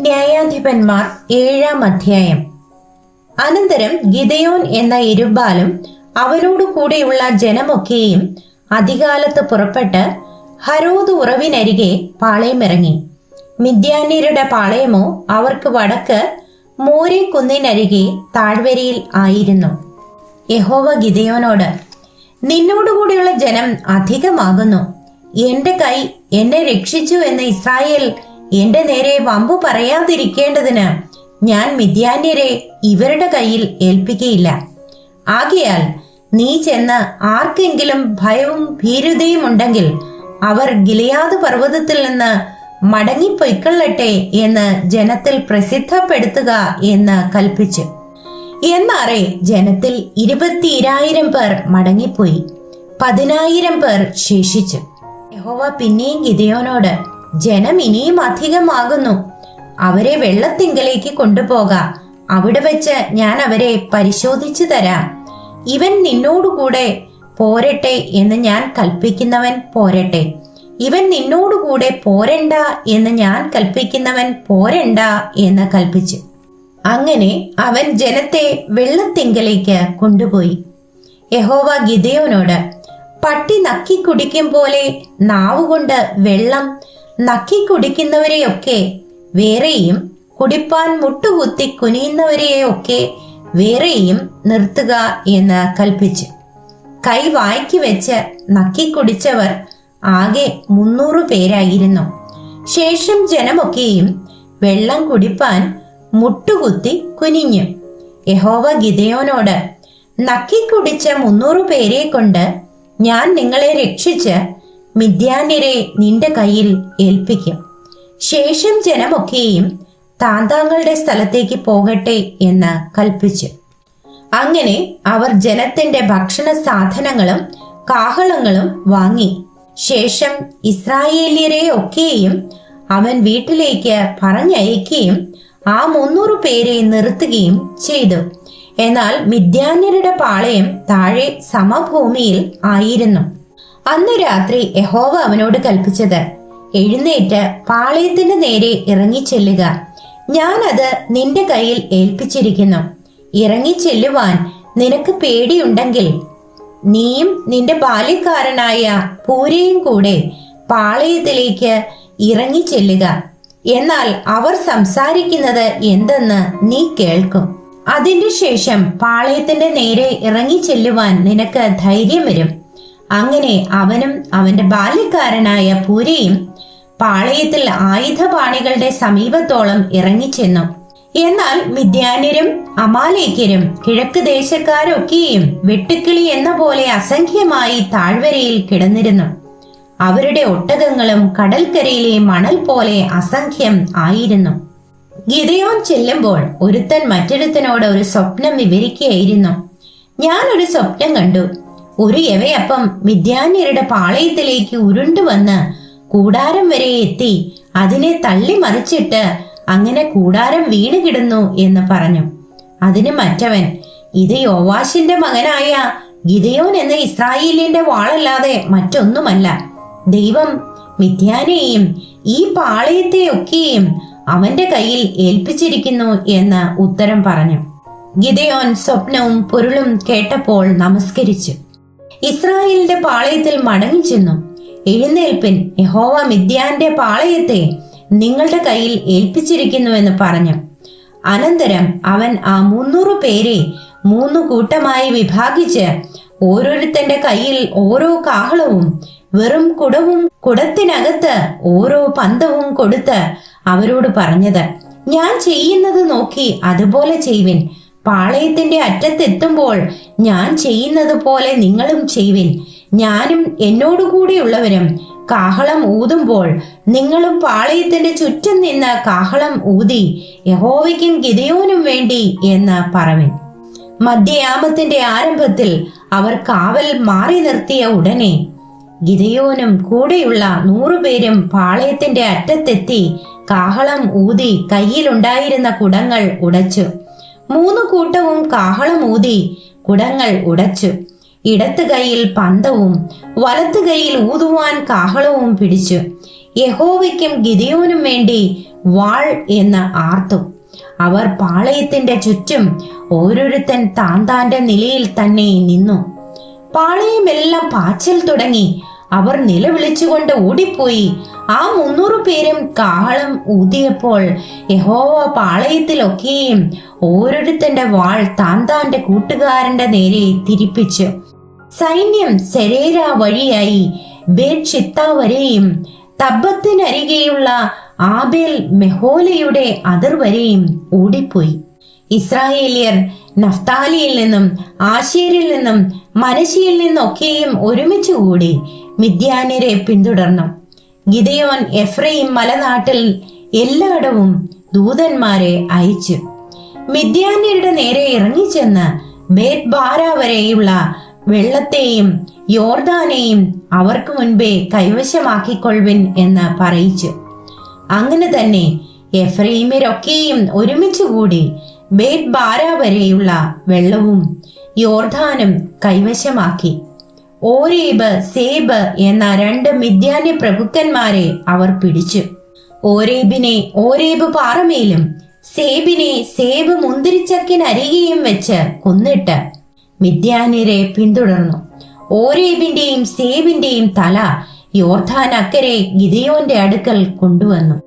ന്യായാധിപന്മാർ ഏഴാം അധ്യായം. അനന്തരം ഗിതയോൻ എന്ന ഇരുബാലും അവനോടു കൂടെയുള്ള ജനമൊക്കെയും അധികാലത്ത് പുറപ്പെട്ട് ഹരോദ് ഉറവിനരികെ പാളയമിറങ്ങി. മിദ്യാന്യരുടെ പാളയമോ അവർക്ക് വടക്ക് മോരെ കുന്നിനരികെ താഴ്വരയിൽ ആയിരുന്നു. യഹോവ ഗിതയോനോട് നിന്നോടുകൂടിയുള്ള ജനം അധികമാകുന്നു. എന്റെ കൈ എന്നെ രക്ഷിച്ചു എന്ന് ഇസ്രായേൽ എന്റെ നേരെ വമ്പു പറയാതിരിക്കേണ്ടതിന് ഞാൻ മിഥ്യാന്യരെ ഇവരുടെ കയ്യിൽ ഏൽപ്പിക്കയില്ല. ആകയാൽ നീ ചെന്ന് ആർക്കെങ്കിലും ഭയവും ഭീരുതയും ഉണ്ടെങ്കിൽ അവർ ഗിലയാത് പർവതത്തിൽ നിന്ന് മടങ്ങിപ്പൊയ്ക്കൊള്ളട്ടെ എന്ന് ജനത്തിൽ പ്രസിദ്ധപ്പെടുത്തുക എന്ന് കൽപ്പിച്ചു. എന്നാറേ ജനത്തിൽ ഇരുപത്തിയിരായിരം പേർ മടങ്ങിപ്പോയി. പതിനായിരം പേർ ശേഷിച്ചു. യഹോവ പിന്നെയും ഗിദയോനോട് ജനം ഇനിയും അധികമാകുന്നു. അവരെ വെള്ളത്തിങ്കലേക്ക് കൊണ്ടുപോക. അവിടെ വെച്ച് ഞാൻ അവരെ പരിശോധിച്ചു തരാം. ഇവൻ നിന്നോടുകൂടെ പോരട്ടെ എന്ന് ഞാൻ കൽപ്പിക്കുന്നവൻ പോരട്ടെ. ഇവൻ നിന്നോടുകൂടെ പോരണ്ട എന്ന് ഞാൻ കൽപ്പിക്കുന്നവൻ പോരണ്ട എന്ന് കൽപ്പിച്ചു. അങ്ങനെ അവൻ ജനത്തെ വെള്ളത്തിങ്കലേക്ക് കൊണ്ടുപോയി. യഹോവ ഗിദയോനോട് പട്ടി നക്കി കുടിക്കും പോലെ നാവുകൊണ്ട് വെള്ളം നക്കി കുടിക്കുന്നവരെയൊക്കെ വേറെയും കുടിപ്പാൻ മുട്ടുകുത്തി കുനിയുന്നവരെയൊക്കെ വേറെയും നിർത്തുക എന്ന് കൽപ്പിച്ചു. കൈ വായ്ക്ക് വെച്ച് നക്കി കുടിച്ചവർ ആകെ മുന്നൂറ് പേരായിരുന്നു. ശേഷം ജനമൊക്കെയും വെള്ളം കുടിപ്പാൻ മുട്ടുകുത്തി കുനിഞ്ഞു. യഹോവ ഗിതയോനോട് നക്കി കുടിച്ച മുന്നൂറ് പേരെ കൊണ്ട് ഞാൻ നിങ്ങളെ രക്ഷിച്ച് മിഥ്യാന്യരെ നിന്റെ കയ്യിൽ ഏൽപ്പിക്കും. ശേഷം ജനമൊക്കെയും താന്താങ്ങളുടെ സ്ഥലത്തേക്ക് പോകട്ടെ എന്ന് കൽപ്പിച്ചു. അങ്ങനെ അവർ ജനത്തിന്റെ ഭക്ഷണ സാധനങ്ങളും കാഹളങ്ങളും വാങ്ങി. ശേഷം ഇസ്രായേലിയരെ ഒക്കെയും അവൻ വീട്ടിലേക്ക് പറഞ്ഞയക്കുകയും ആ മുന്നൂറ് പേരെ നിർത്തുകയും ചെയ്തു. എന്നാൽ മിഥ്യാന്യരുടെ പാളയം താഴെ സമഭൂമിയിൽ ആയിരുന്നു. അന്ന് രാത്രി യഹോവ അവനോട് കൽപ്പിച്ചത് എഴുന്നേറ്റ് പാളയത്തിന്റെ നേരെ ഇറങ്ങിച്ചെല്ലുക. ഞാനത് നിന്റെ കയ്യിൽ ഏൽപ്പിച്ചിരിക്കുന്നു. ഇറങ്ങിച്ചെല്ലുവാൻ നിനക്ക് പേടിയുണ്ടെങ്കിൽ നീയും നിന്റെ ബാല്യക്കാരനായ പൂരയും കൂടെ പാളയത്തിലേക്ക് ഇറങ്ങിച്ചെല്ലുക. എന്നാൽ അവർ സംസാരിക്കുന്നത് എന്തെന്ന് നീ കേൾക്കും. അതിന്റെ ശേഷം പാളയത്തിന്റെ നേരെ ഇറങ്ങിച്ചെല്ലുവാൻ നിനക്ക് ധൈര്യം വരും. അങ്ങനെ അവനും അവന്റെ ബാല്യക്കാരനായ പൂരയും പാളയത്തിൽ ആയുധപാണികളുടെ സമീപത്തോളം ഇറങ്ങിച്ചെന്നു. എന്നാൽ മിഥ്യാന്യരും അമാലേക്കരും കിഴക്ക് ദേശക്കാരൊക്കെയും വെട്ടുക്കിളി എന്ന പോലെ അസംഖ്യമായി താഴ്വരയിൽ കിടന്നിരുന്നു. അവരുടെ ഒട്ടകങ്ങളും കടൽക്കരയിലെ മണൽ പോലെ അസംഖ്യം ആയിരുന്നു. ഗിതയോൻ ചെല്ലുമ്പോൾ ഒരുത്തൻ മറ്റൊരുത്തനോട് ഒരു സ്വപ്നം വിവരിക്കുകയായിരുന്നു. ഞാൻ ഒരു സ്വപ്നം കണ്ടു. ഒരു യവയപ്പം മിഥ്യാന്യരുടെ പാളയത്തിലേക്ക് ഉരുണ്ടുവന്ന് കൂടാരം വരെ എത്തി. അതിനെ തള്ളി മറിച്ചിട്ട് അങ്ങനെ കൂടാരം വീണ് കിടന്നു എന്ന് പറഞ്ഞു. അതിന് മറ്റവൻ ഇത് യോവാശിന്റെ മകനായ ഗിതയോൻ എന്ന ഇസ്രായേലിന്റെ വാളല്ലാതെ മറ്റൊന്നുമല്ല. ദൈവം മിഥ്യാനെയും ഈ പാളയത്തെയൊക്കെയും അവന്റെ കയ്യിൽ ഏൽപ്പിച്ചിരിക്കുന്നു എന്ന് ഉത്തരം പറഞ്ഞു. ഗിതയോൻ സ്വപ്നവും പൊരുളും കേട്ടപ്പോൾ നമസ്കരിച്ചു. ഇസ്രായേലിന്റെ പാളയത്തിൽ മടങ്ങി ചെന്നു. എഴുന്നേൽപ്പിൻ യഹോവ മിഥ്യാന്റെ പാളയത്തെ നിങ്ങളുടെ കയ്യിൽ ഏൽപ്പിച്ചിരിക്കുന്നുവെന്ന് പറഞ്ഞു. അനന്തരം അവൻ ആ മുന്നൂറ് പേരെ മൂന്നു കൂട്ടമായി വിഭാഗിച്ച് ഓരോരുത്തന്റെ കയ്യിൽ ഓരോ കാഹളവും വെറും കുടവും കുടത്തിനകത്ത് ഓരോ പന്തവും കൊടുത്ത് അവരോട് പറഞ്ഞത് ഞാൻ ചെയ്യുന്നത് നോക്കി അതുപോലെ ചെയ്യുവിൻ. പാളയത്തിന്റെ അറ്റത്തെത്തുമ്പോൾ ഞാൻ ചെയ്യുന്നത് പോലെ നിങ്ങളും ചെയ്യുവിൻ. ഞാനും എന്നോടുകൂടിയുള്ളവരും കാഹളം ഊതുമ്പോൾ നിങ്ങളും പാളയത്തിന്റെ ചുറ്റും നിന്ന് കാഹളം ഊതി യഹോവയ്ക്കും ഗിതയോനും വേണ്ടി എന്ന് പറവിൻ. മധ്യയാമത്തിന്റെ ആരംഭത്തിൽ അവർ കാവൽ മാറി നിർത്തിയ ഉടനെ ഗിതയോനും കൂടെയുള്ള നൂറുപേരും പാളയത്തിന്റെ അറ്റത്തെത്തി കാഹളം ഊതി കയ്യിലുണ്ടായിരുന്ന കുടങ്ങൾ ഉടച്ചു. മൂന്ന് കൂട്ടവും കാഹളം ഊതി കുടങ്ങൾ ഉടച്ചു. ഇടത്ത് കൈയിൽ പന്തവും വലത്ത് കൈയിൽ ഊതുവാൻ കാഹളവും പിടിച്ചു. യഹോവയ്ക്കും ഗിതയോനും വേണ്ടി വാൾ എന്ന് ആർത്തു. അവർ പാളയത്തിന്റെ ചുറ്റും ഓരോരുത്തൻ താൻ താന്റെ നിലയിൽ തന്നെ നിന്നു. പാളയമെല്ലാം പാച്ചൽ തുടങ്ങി. അവർ നിലവിളിച്ചുകൊണ്ട് ഓടിപ്പോയി. ആ മുന്നൂറ് പേരും കാഹളം ഊതിയപ്പോൾ യഹോവ പാളയത്തിലൊക്കെയും ഓരോരുത്തന്റെ വാൾ താൻ താന്റെ കൂട്ടുകാരന്റെ നേരെ തിരിപ്പിച്ചു. സൈന്യം സെരേര വഴിയായി ബേർഷിത്ത വരെയും തബ്ബത്തിനരികെയുള്ള ആബേൽ മെഹോലയുടെ അതിർ വരെയും ഓടിപ്പോയി. ഇസ്രായേലിയർ നഫ്താലിയിൽ നിന്നും ആശേരിൽ നിന്നും മനശിയിൽ നിന്നൊക്കെയും ഒരുമിച്ചുകൂടി കൂടി മിദ്യാന്യരെ പിന്തുടർന്നു. ഗിദയോൻ എഫ്രൈം മലനാട്ടിൽ എല്ലായിടവും ദൂതന്മാരെ അയച്ചു. മിദ്യാന്യരുടെ നേരെ ഇറങ്ങിച്ചെന്ന് ബേത്ബാര വരെയുള്ള വെള്ളത്തെയും യോർദാനെയും അവർക്ക് മുൻപേ കൈവശമാക്കിക്കൊള്ളുവിൻ എന്ന് പറയിച്ചു. അങ്ങനെ തന്നെ എഫ്രൈമിരൊക്കെയും ഒരുമിച്ചുകൂടി ബേത് ബാര വരെയുള്ള വെള്ളവും യോർദാനും കൈവശമാക്കി. ഓരേബ് സേബ് എന്ന രണ്ട് മിഥ്യാന്യ പ്രഭുക്കന്മാരെ അവർ പിടിച്ചു. ഓരേബിനെ ഓരേബ് പാറമേലും സേബിനെ സേബ് മുന്തിരിച്ചക്കിനരികെയും വെച്ച് കൊന്നിട്ട് മിഥ്യാന്യരെ പിന്തുടർന്നു. ഓരേബിന്റെയും സേബിന്റെയും തല യോർധാൻ അക്കരെ ഗിതയോന്റെ അടുക്കൽ കൊണ്ടുവന്നു.